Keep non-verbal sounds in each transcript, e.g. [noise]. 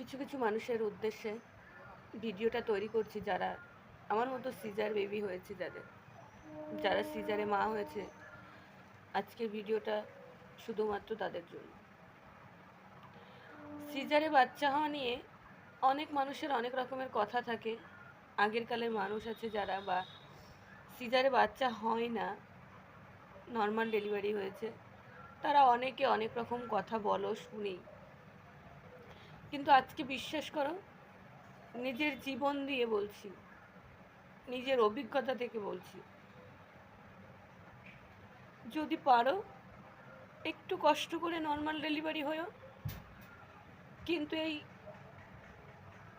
কিছু কিছু মানুষের উদ্দেশ্যে ভিডিওটা তৈরি করছি যারা আমার মতো সিজার বেবি হয়েছে যাদের। যারা সিজারে মা হয়েছে, আজকের ভিডিওটা শুধুমাত্র তাদের জন্য। সিজারে বাচ্চা হওয়া নিয়ে অনেক মানুষের অনেক রকমের কথা থাকে। আগের কালের মানুষ আছে যারা বা সিজারে বাচ্চা হয় না নর্মাল ডেলিভারি হয়েছে, তারা অনেকে অনেক রকম কথা বলো শুনি কিন্তু আজকে বিশ্বাস করো, নিজের জীবন দিয়ে বলছি, নিজের অভিজ্ঞতা থেকে বলছি। যদি পারো, একটু কষ্ট করে নর্মাল ডেলিভারি হয়েও কিন্তু এই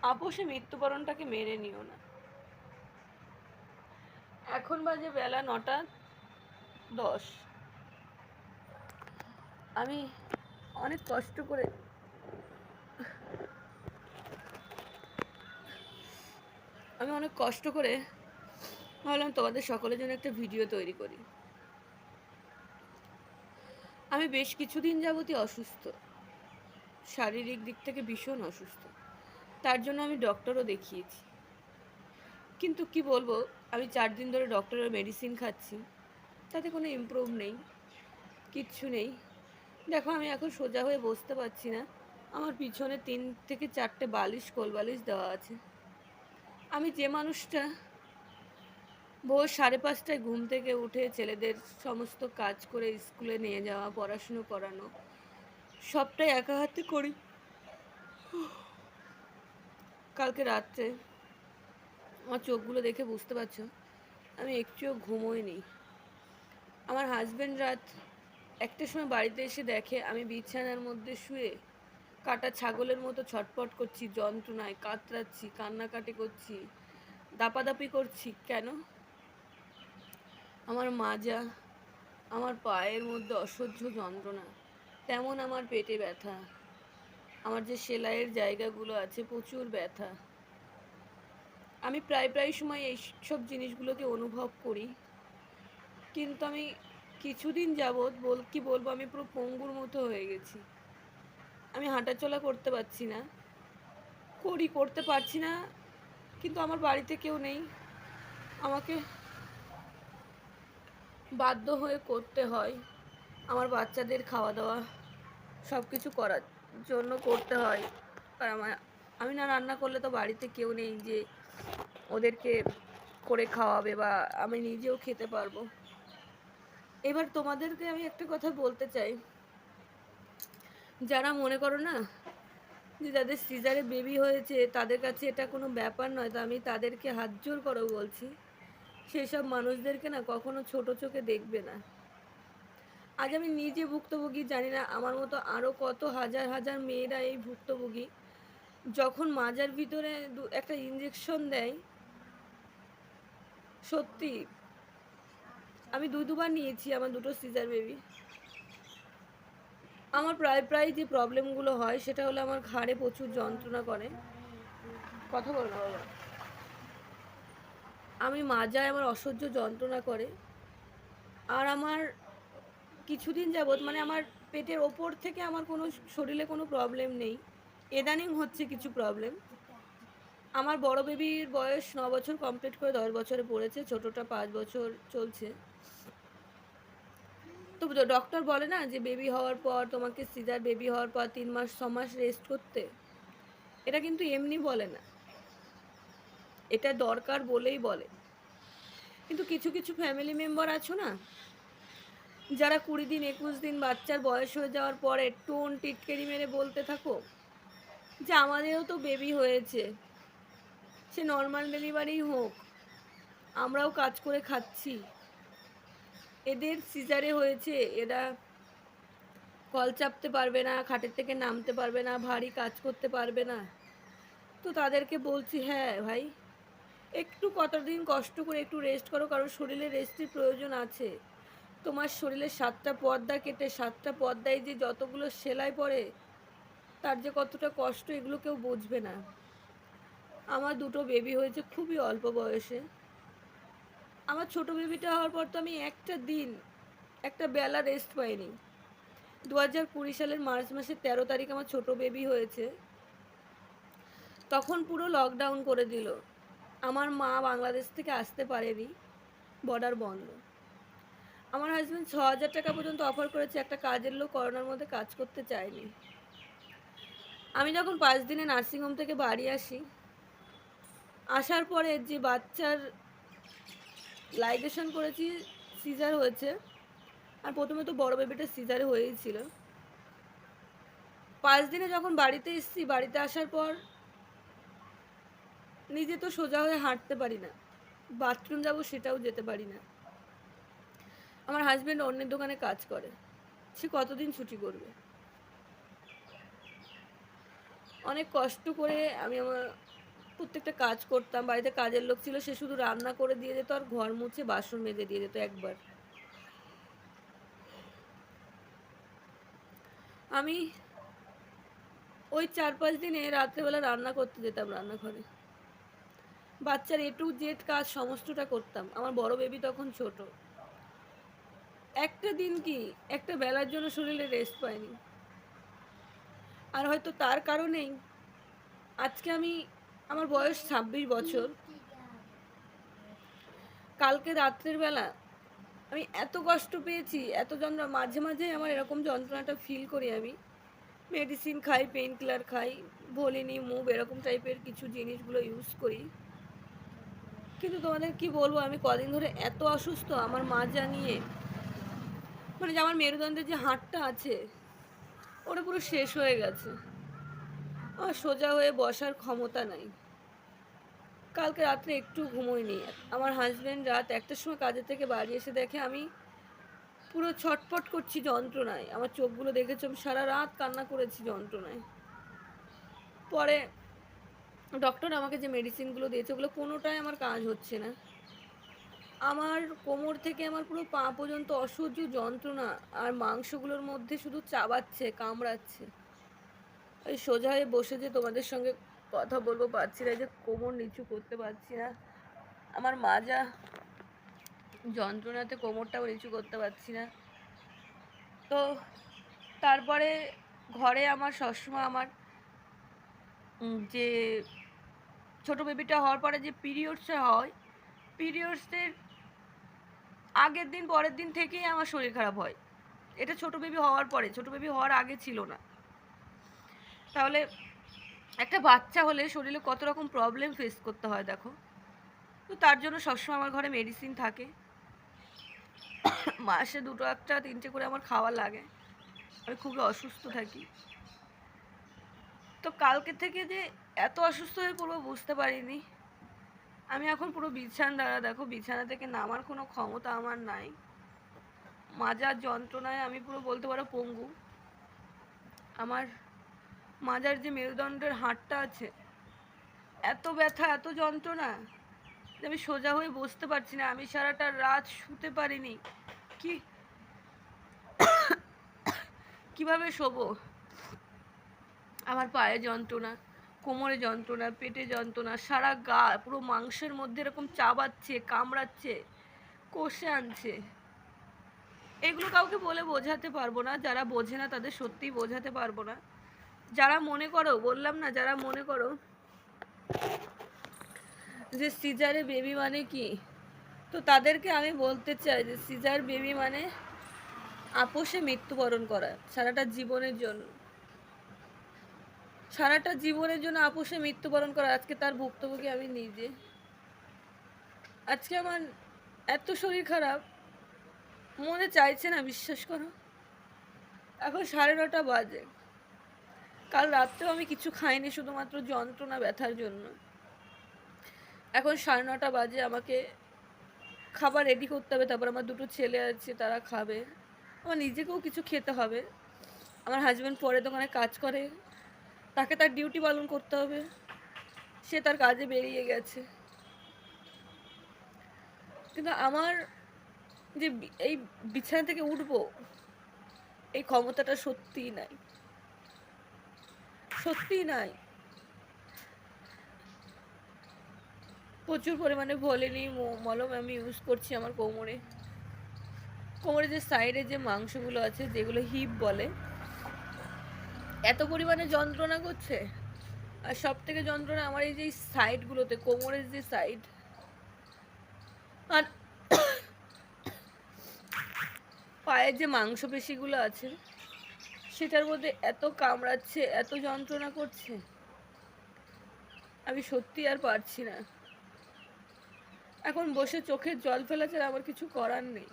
আপোষে মৃত্যুবরণটাকে মেরে নিও না। এখন বাজে বেলা নটা দশ। আমি অনেক কষ্ট করে আমি অনেক কষ্ট করে ভাবলাম তোমাদের সকলের জন্য একটা ভিডিও তৈরি করি। আমি বেশ কিছুদিন যাবতই অসুস্থ। শারীরিক দিক থেকে ভীষণ অসুস্থ। তার জন্য আমি ডক্টরও দেখিয়েছি। কিন্তু কি বলব, আমি চার দিন ধরে ডক্টরের মেডিসিন খাচ্ছি। তাতে কোনো ইমপ্রুভ নেই, কিচ্ছু নেই। দেখো, আমি এখন সোজা হয়ে বসতে পারছি না। আমার পিছনে তিন থেকে চারটে বালিশ কোল বালিশ দেওয়া আছে। আমি যে মানুষটা ভোর সাড়ে পাঁচটায় ঘুম থেকে উঠে ছেলেদের সমস্ত কাজ করে স্কুলে নিয়ে যাওয়া, পড়াশুনো করানো, সবটাই একা হাতে করি। কালকে রাত্রে আমার চোখগুলো দেখে বুঝতে পারছ, আমি একটুও ঘুমোইনি আমার হাজব্যান্ড রাত একটার সময় বাড়িতে এসে দেখে আমি বিছানার মধ্যে শুয়ে কাটা ছাগলের মতো ছটপট করছি, যন্ত্রণায় কাতরাচ্ছি, কান্নাকাটি করছি, দাপাদাপি করছি, কেন? আমার মাজা, আমার পায়ের মধ্যে অসহ্য যন্ত্রণা, তেমন আমার পেটে ব্যথা, আমার যে সেলাইয়ের জায়গাগুলো আছে প্রচুর ব্যথা। আমি প্রায় প্রায় সময় এই সব জিনিসগুলোকে অনুভব করি, কিন্তু আমি কিছুদিন যাবৎ বল, কি বলব, আমি পুরো পঙ্গুর মতো হয়ে গেছি। আমি হাঁটাচলা করতে পারছি না, করি, করতে পারছি না, কিন্তু আমার বাড়িতে কেউ নেই। আমাকে বাধ্য হয়ে করতে হয়। আমার বাচ্চাদের খাওয়া দাওয়া সব কিছু করার জন্য করতে হয়। আর আমার, আমি না রান্না করলে তো বাড়িতে কেউ নেই যে ওদেরকে করে খাওয়াবে বা আমি নিজেও খেতে পারব। এবার তোমাদেরকে আমি একটা কথা বলতে চাই। যারা মনে করো না যে যাদের সিজারে বেবি হয়েছে, তাদের কাছে এটা কোনো ব্যাপার নয়। তো আমি তাদেরকে হাত জোর করো বলছি, সেসব মানুষদেরকে না কখনো ছোট চোখে দেখবে না। আজ আমি নিজে ভুক্তভোগী, জানি না আমার মতো আরও কত হাজার হাজার মেয়েরা এই ভুক্তভোগী। যখন মাজার ভিতরে একটা ইঞ্জেকশন দেয়, সত্যি আমি দু দুবার নিয়েছি আমার দুটো সিজার বেবি। আমার প্রায় প্রায় যে প্রবলেমগুলো হয়, সেটা হলো আমার ঘাড়ে প্রচুর যন্ত্রণা করে। কথা বলো না আমি মাজায় আমার অসহ্য যন্ত্রণা করে। আর আমার কিছুদিন যাবৎ মানে আমার পেটের ওপর থেকে আমার কোনো শরীরে কোনো প্রবলেম নেই। এদানিং হচ্ছে কিছু প্রবলেম। আমার বড় বেবির বয়স ন বছর কমপ্লিট করে দশ বছরে পড়েছে, ছোটটা পাঁচ বছর চলছে। তো ডক্টর বলে না যে বেবি হওয়ার পর তোমাকে সিজার বেবি হওয়ার পর তিন মাস, ছ মাস রেস্ট করতে। এটা কিন্তু এমনি বলে না। এটা দরকার বলেই বলে। কিন্তু কিছু কিছু ফ্যামিলি মেম্বার আছো না? যারা কুড়ি দিন, একুশ দিন বাচ্চার বয়স হয়ে যাওয়ার পরে টোন টিটকেরি মেরে বলতে থাকো, যে আমাদেরও তো বেবি হয়েছে। সে নর্মাল ডেলিভারি হোক, আমরাও কাজ করে খাচ্ছি। এদের সিজারে হয়েছে, এরা কল চাপতে পারবে না, খাটের থেকে নামতে পারবে না, ভারী কাজ করতে পারবে না। তো তাদেরকে বলছি হ্যাঁ ভাই, একটু কত দিন কষ্ট করে একটু রেস্ট করো, কারণ শরীরে রেস্টের প্রয়োজন আছে। তোমার শরীরে সাতটা পর্দা কেটে, সাতটা পর্দায় যে যতগুলো সেলাই পড়ে, তার যে কতটা কষ্ট, এগুলো কেউ বুঝবে না। আমার দুটো বেবি হয়েছে খুবই অল্প বয়সে। আমার ছোট বেবিটা হওয়ার পর তো আমি একটা দিন, একটা বেলা রেস্ট পাইনি। দু হাজার কুড়ি সালের মার্চ মাসের তেরো তারিখ আমার ছোট বেবি হয়েছে। তখন পুরো লকডাউন করে দিল। আমার মা বাংলাদেশ থেকে আসতে পারেনি বর্ডার বন্ধ। আমার হাজব্যান্ড ছ হাজার টাকা পর্যন্ত অফার করেছে, একটা কাজের লোক করোনার মধ্যে কাজ করতে চায়নি। আমি যখন পাঁচ দিনে নার্সিংহোম থেকে বাড়ি আসি, আসার পরে যে বাচ্চার লাইগেশন করেছি সিজার হয়েছে। আর প্রথমে তো বড় বেবিটা সিজারে হয়েই ছিল। পাঁচ দিনে যখন বাড়িতে এসেছি, বাড়িতে আসার পর নিজে তো সোজা হয়ে হাঁটতে পারি না। বাথরুম যাব সেটাও যেতে পারি না। আমার হাজব্যান্ড অন্যের দোকানে কাজ করে। সে কতদিন ছুটি করবে? অনেক কষ্ট করে আমি আমার প্রত্যেকটা কাজ করতাম, বাড়িতে কাজের লোক ছিল, সে শুধু রান্না করে দিয়ে যেত আর ঘর মুছে বাসন মেজে দিয়ে যেত একবার। আমি ওই চার পাঁচ দিনে রাত্রেবেলা রান্না করতে যেতাম রান্নাঘরে। বাচ্চার এ টু জেড কাজ সমস্তটা করতাম। আমার বড় বেবি তখন ছোট। একটা দিন কি, একটা বেলার জন্য শরীরে রেস্ট পায়নি আর হয়তো তার কারণেই আজকে আমি আমার বয়স ছাব্বিশ বছর। কালকে রাত্রের বেলা আমি এত কষ্ট পেয়েছি এত যন্ত্রণা মাঝে মাঝে আমার এরকম যন্ত্রণাটা ফিল করি আমি। মেডিসিন খাই পেন কিলার খাই ভলিনি মুভ, এরকম টাইপের কিছু জিনিসগুলো ইউজ করি। কিন্তু তোমাদের কি বলব, আমি কদিন ধরে এত অসুস্থ, আমার মা জানিয়ে মানে যে আমার মেরুদণ্ডের যে হাড়টা আছে, ওটা পুরো শেষ হয়ে গেছে। আমার সোজা হয়ে বসার ক্ষমতা নাই। কালকে রাত্রে একটু ঘুমোইনি আমার হাজব্যান্ড রাত একটার সময় কাজের থেকে বাড়ি এসে দেখে আমি পুরো ছটফট করছি যন্ত্রণায়। আমার চোখগুলো দেখেছ, আমি সারা রাত কান্না করেছি যন্ত্রণায়। পরে ডক্টর আমাকে যে মেডিসিনগুলো দিয়েছে, ওগুলো কোনোটাই আমার কাজ হচ্ছে না। আমার কোমর থেকে আমার পুরো পা পর্যন্ত অসহ্য যন্ত্রণা, আর মাংসগুলোর মধ্যে শুধু চাবাচ্ছে, কামড়াচ্ছে। ওই সোজা হয়ে বসে যে তোমাদের সঙ্গে কথা বলব, পারছি না যে কোমর নিচু করতে পারছি না। আমার মাজা যন্ত্রণাতে কোমরটাও নিচু করতে পারছি না। তো তারপরে ঘরে আমার সবসময় আমার যে ছোট বেবিটা হওয়ার পরে যে পিরিয়ডসটা হয় পিরিয়ডসের আগের দিন, পরের দিন থেকেই আমার শরীর খারাপ হয়। এটা ছোট বেবি হওয়ার পরে, ছোট বেবি হওয়ার আগে ছিল না। তাহলে একটা বাচ্চা হলে শরীরে কত রকম প্রবলেম ফেস করতে হয় দেখো? তো তার জন্য সবসময় আমার ঘরে মেডিসিন থাকে। মাসে দুটো একটা, তিনটে করে আমার খাওয়া লাগে। আমি খুবই অসুস্থ থাকি। তো কালকে থেকে যে এত অসুস্থ হয়ে পড়ব বুঝতে পারিনি। আমি এখন পুরো বিছান দ্বারা, দেখো বিছানা থেকে নামার কোনো ক্ষমতা আমার নাই। মাজার যন্ত্রণায় আমি পুরো বলতে পারো পঙ্গু। আমার মাজার যে মেরুদণ্ডের হাড়টা আছে, এত ব্যথা, এত যন্ত্রণা যে আমি সোজা হয়ে বসতে পারছি না। আমি সারাটা রাত শুতে পারিনি। কি, কীভাবে শোবো? আমার পায়ে যন্ত্রণা, কোমরে যন্ত্রণা, পেটে যন্ত্রণা, সারা গা, পুরো মাংসের মধ্যে এরকম চাবাচ্ছে, কামড়াচ্ছে, কষে আনছে। এগুলো কাউকে বলে বোঝাতে পারব না। যারা বোঝে না, তাদের সত্যিই বোঝাতে পারব না। যারা মনে করো, বললাম না, যারা মনে করো যে সিজারে বেবি মানে কি, তো তাদেরকে আমি বলতে চাই যে সিজার বেবি মানে আপোষে মৃত্যুবরণ করা, সারাটা জীবনের জন্য। সারাটা জীবনের জন্য আপোষে মৃত্যুবরণ করা, আজকে তার ভুক্তভোগী আমি নিজে। আজকে আমার এত শরীর খারাপ, মনে চাইছে না, বিশ্বাস করো। এখন সাড়ে নটা বাজে। কাল রাত্রেও আমি কিছু খাইনি, শুধুমাত্র যন্ত্রণা ব্যথার জন্য। এখন সাড়ে নটা বাজে, আমাকে খাবার রেডি করতে হবে, তারপর আমার দুটো ছেলে আছে, তারা খাবে। আমার নিজেকেও কিছু খেতে হবে। আমার হাজব্যান্ড পরে দোকানে কাজ করে, তাকে তার ডিউটি পালন করতে হবে। সে তার কাজে বেরিয়ে গেছে। কিন্তু আমার যে এই বিছানা থেকে উঠবো, এই ক্ষমতাটা সত্যিই নাই। সত্যিই নাই। প্রচুর পরিমাণে ভলেনি মলম আমি ইউজ করছি আমার কোমরে। কোমরে যে সাইডে যে মাংসগুলো আছে, যেগুলো হিপ বলে, এত পরিমাণে যন্ত্রণা করছে। আর সব থেকে যন্ত্রণা আমার এই যে সাইডগুলোতে কোমরের যে সাইড আর [coughs] পায়ের যে মাংসপেশিগুলো আছে সেটার মধ্যে এত কামড়াচ্ছে, এত যন্ত্রণা করছে। আমি সত্যি আর পারছি না। এখন বসে চোখের জল ফেলা ছাড়া আমার কিছু করার নেই।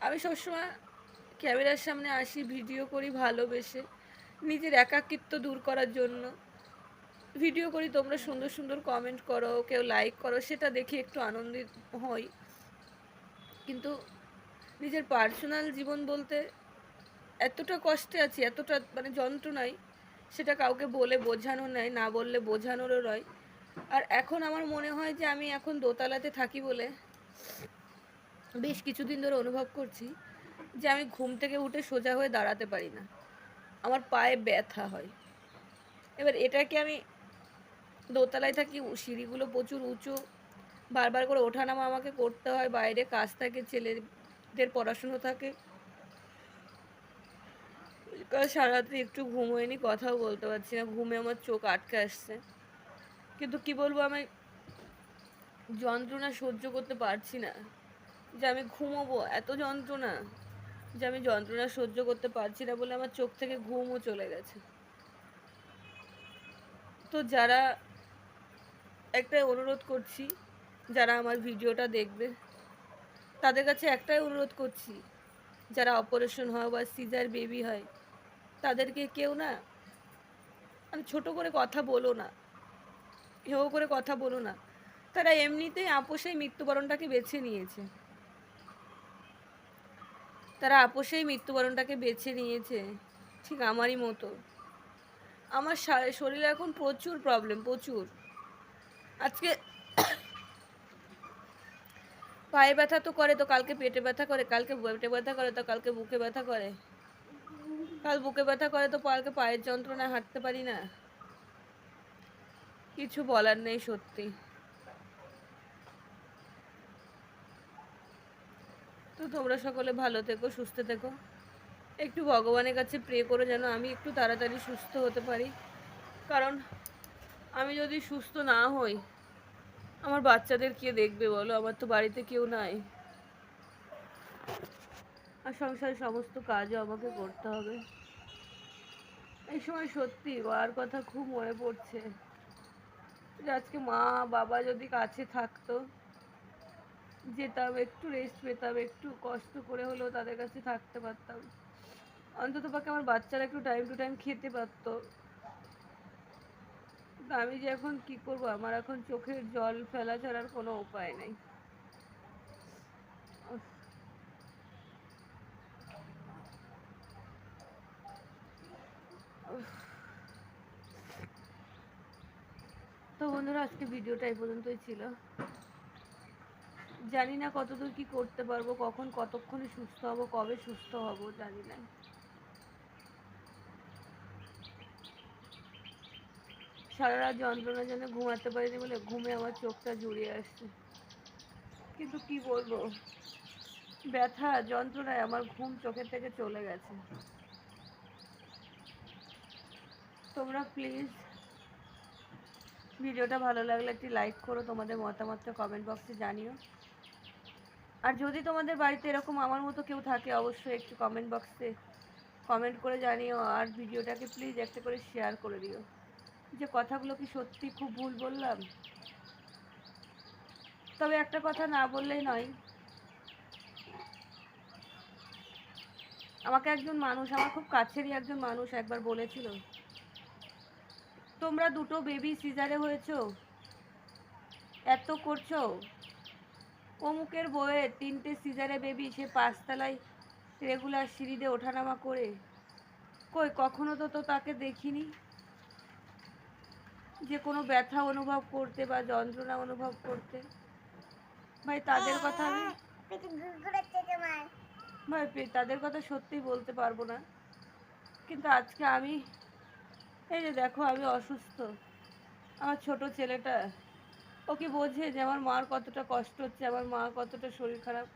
আমি সবসময় ক্যামেরার সামনে আসি, ভিডিও করি ভালোবেসে, নিজের একাকিত্ব দূর করার জন্য। ভিডিও করি, তোমরা সুন্দর সুন্দর কমেন্ট করো, কেউ লাইক করো, সেটা দেখে একটু আনন্দিত হই। কিন্তু নিজের পার্সোনাল জীবন বলতে এতটা কষ্টে আছি, এতটা মানে যন্ত্রণায়, সেটা কাউকে বলে বোঝানো নেয় না বললে বোঝানোরও নয়। আর এখন আমার মনে হয় যে আমি এখন দোতলাতে থাকি বলে বেশ কিছুদিন ধরে অনুভব করছি যে আমি ঘুম থেকে উঠে সোজা হয়ে দাঁড়াতে পারি না। আমার পায়ে ব্যথা হয়। এবার এটাকে আমি দোতলায় থাকি সিঁড়িগুলো প্রচুর উঁচু, বারবার করে ওঠানামা আমাকে করতে হয়, বাইরে কাজ থাকে, ছেলেদের পড়াশুনো থাকে কাল সারা রাত্রি একটু ঘুম হয়নি, কথাও বলতে পারছি না। ঘুমে আমার চোখ আটকে আসছে। কিন্তু কি বলব, আমি যন্ত্রণা সহ্য করতে পারছি না। যে আমি ঘুমোবো, এত যন্ত্রণা যে আমি যন্ত্রণা সহ্য করতে পারছি না বলে আমার চোখ থেকে ঘুমও চলে গেছে। তো যারা একটাই অনুরোধ করছি, যারা আমার ভিডিওটা দেখবে, তাদের কাছে একটাই অনুরোধ করছি, যারা অপারেশন হয় বা সিজার বেবি হয় তাদেরকে কেউ না মানে ছোট করে কথা বলো না হেও করে কথা বলো না। তারা এমনিতেই আপোষেই মৃত্যুবরণটাকে বেছে নিয়েছে। তারা আপোষেই মৃত্যুবরণটাকে বেছে নিয়েছে, ঠিক আমারই মতো। আমার শরীরে এখন প্রচুর প্রবলেম প্রচুর। আজকে [coughs] পায়ে ব্যথা তো করে তো কালকে পেটে ব্যথা করে, কালকে পেটে ব্যথা করে তো কালকে বুকে ব্যথা করে। কাল বুকে ব্যথা করে তো পালকে পায়ের যন্ত্রণায় হাঁটতে পারি না। কিছু বলার নেই সত্যি। তো তোমরা সকলে ভালো থেকো, সুস্থ থেকো। একটু ভগবানের কাছে প্রে করো যেন আমি একটু তাড়াতাড়ি সুস্থ হতে পারি। কারণ আমি যদি সুস্থ না হই, আমার বাচ্চাদের কে দেখবে বলো? আমার তো বাড়িতে কেউ নাই। আর সংসারের সমস্ত কাজও আমাকে করতে হবে। এই সময় সত্যি মার কথা খুব মনে পড়ছে। যে আজকে মা বাবা যদি কাছে থাকতো, যেতাম, একটু রেস্ট পেতাম, একটু কষ্ট করে হলেও তাদের কাছে থাকতে পারতাম। অন্তত পক্ষে আমার বাচ্চারা একটু টাইম টু টাইম খেতে পারতো। আমি যে এখন কি করব? আমার এখন চোখের জল ফেলা ছাড়ার কোনো উপায় নেই। তো বন্ধুরা, আজকে ভিডিওটা এই পর্যন্তই ছিল। জানি না কতদূর কি করতে পারব, কখন কতক্ষণে সুস্থ হব, কবে সুস্থ হব, জানি না। সারা রাত যন্ত্রণা যেন ঘুমাতে পারিনি বলে ঘুমে আমার চোখটা জুড়িয়ে আসছে। কিন্তু কি বলব? ব্যথা, যন্ত্রণায় আমার ঘুম চোখের থেকে চলে গেছে। তোমরা প্লিজ ভিডিওটা ভালো লাগলে একটি লাইক করো, তোমাদের মতামতটা কমেন্ট বক্সে জানিও। আর যদি তোমাদের বাড়িতে এরকম আমার মতো কেউ থাকে, অবশ্যই একটু কমেন্ট বক্সে কমেন্ট করে জানিও আর ভিডিওটাকে প্লিজ একটা করে শেয়ার করে দিও। যে কথাগুলো কি সত্যি খুব ভুল বললাম? তবে একটা কথা না বললেই নয়। আমাকে একজন মানুষ, আমার খুব কাছেরই একজন মানুষ একবার বলেছিল তোমরা দুটো বেবি সিজারে হয়েছো? এত করছ? অমুকের বইয়ে তিনটে সিজারে বেবি সে পাঁচতলায় রেগুলার সিঁড়িতে ওঠানামা করে। কই, কখনো তো তো তাকে দেখিনি? যে কোনো ব্যথা অনুভব করতে বা যন্ত্রণা অনুভব করতে। ভাই, তাদের কথা আমি ভাই, তাদের কথা সত্যি বলতে পারব না। কিন্তু আজকে আমি এই যে দেখো, আমি অসুস্থ। আমার ছোট ছেলেটা ও কি বোঝে যে আমার মার কতটা কষ্ট হচ্ছে, আমার মা কতটা শরীর খারাপ।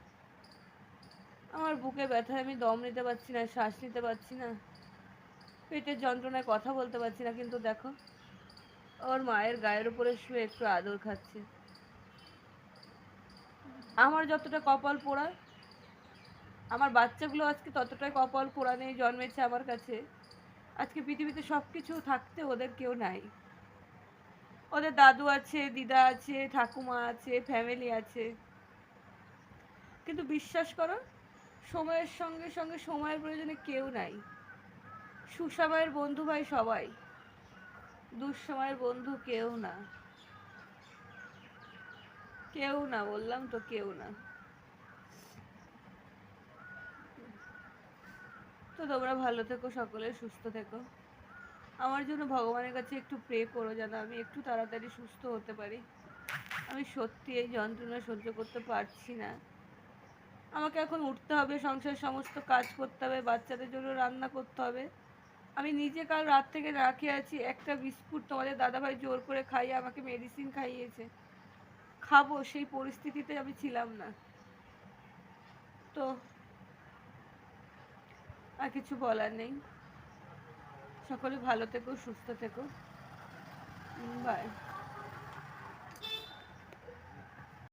আমার বুকে ব্যথায় আমি দম নিতে পারছি না, শ্বাস নিতে পারছি না। পেটের যন্ত্রণায় কথা বলতে পারছি না, কিন্তু দেখো, ওর মায়ের গায়ের উপরে শুয়ে একটু আদর খাচ্ছে। আমার যতটা কপাল পোড়া, আমার বাচ্চাগুলো আজকে ততটাই কপাল পোড়া নেই জন্মেছে আমার কাছে। আজকে পৃথিবীতে সব কিছু থাকতে ওদের কেউ নাই। ওদের দাদু আছে, দিদা আছে, ঠাকুমা আছে ফ্যামিলি আছে। কিন্তু বিশ্বাস করো, সময়ের সঙ্গে সঙ্গে সময়ের প্রয়োজনে কেউ নাই। সুসময়ের বন্ধু ভাই সবাই, দুঃসময়ের বন্ধু কেউ না। কেউ না, বললাম তো কেউ না। তো তোমরা ভালো থেকো, সকলে সুস্থ থেকো। আমার জন্য ভগবানের কাছে একটু প্রে করো যেন আমি একটু তাড়াতাড়ি সুস্থ হতে পারি। আমি সত্যি এই যন্ত্রণা সহ্য করতে পারছি না। আমাকে এখন উঠতে হবে সংসার সমস্ত কাজ করতে হবে, বাচ্চাদের জন্য রান্না করতে হবে। আমি নিজে কাল রাত থেকে না খেয়ে আছি, একটা বিস্কুট তোমাদের দাদাভাই জোর করে খাইয়ে আমাকে মেডিসিন খাইয়েছে। খাব, সেই পরিস্থিতিতে আমি ছিলাম না। তো আর কিছু বলার নেই। সকলে ভালো থেকো সুস্থ থেকো। বাই